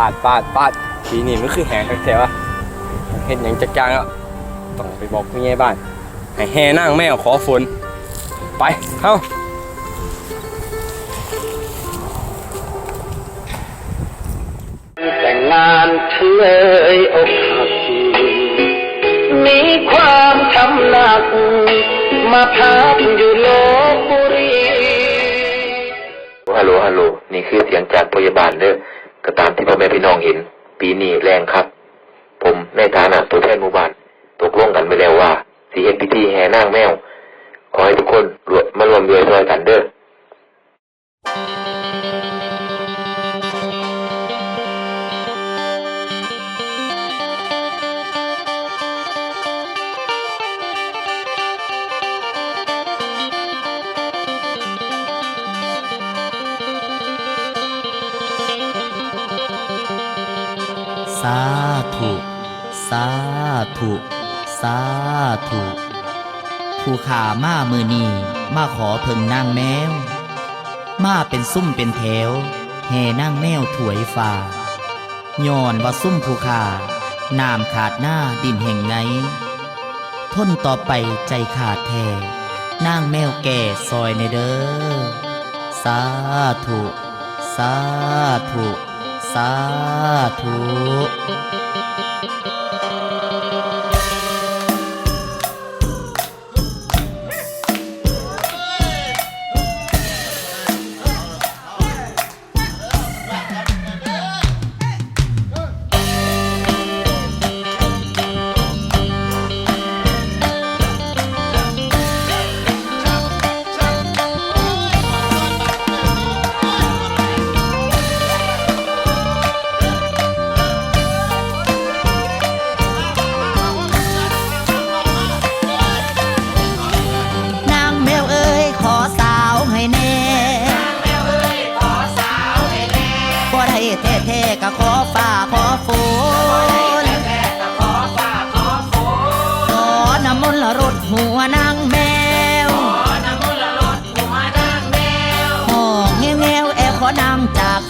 ปาดปาดปาดปีนี้มันคือแหงแท้ๆวะเห็นอย่างจักจางแล้วต้องไปบอกผู้ใหญ่บ้านให้แห่นั่งแมวขอฝน ไปเฮ้าแต่งงานเฉลยอกหักมีความทำหนัก มาพักอยู่ลบบุรีฮัลโหลฮัลโหลนี่คือเสียงจากพยาบาลเด้อ ก็ตามที่พ่อแม่พี่น้องเห็น ปีนี้แรงครับ ผมในฐานะตัวแทนหมู่บ้านตกลงกันไปแล้วว่าสีเอ็นพิธีแห่นางแมว ขอให้ทุกคนรวมมารวมด้วยช่วยกันเด้อ สาธุ สาธุ สาธุผู้ขามามือนีมาขอเพิ่งนางแมว มาเป็นซุ่มเป็นแถวแห่นางแมวถวยฟ้าย้อนว่าซุ่มผู้ขาน้ำขาดหน้าดินแห่งไงทนต่อไปใจขาดแท้นางแมวแก่ซอยในเด้อ สาธุ สาธุ สาธุ นางจากฟ้า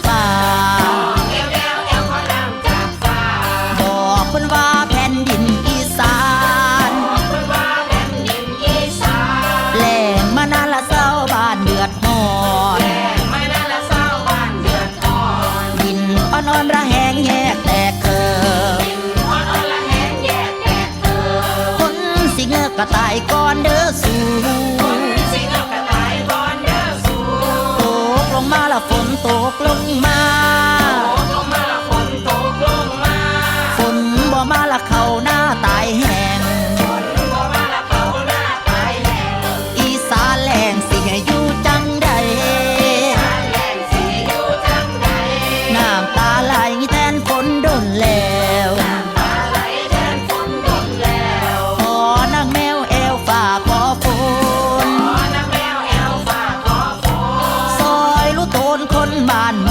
บอก คนบ้าน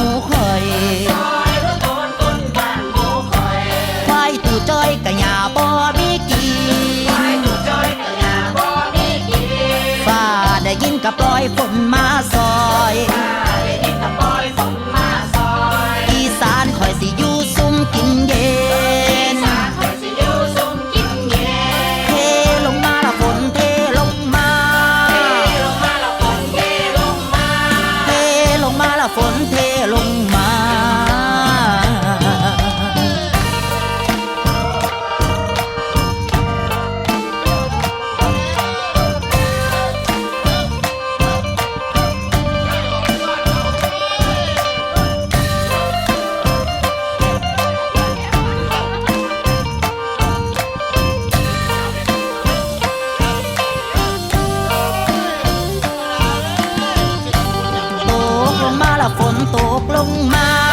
ฝนตกลงมา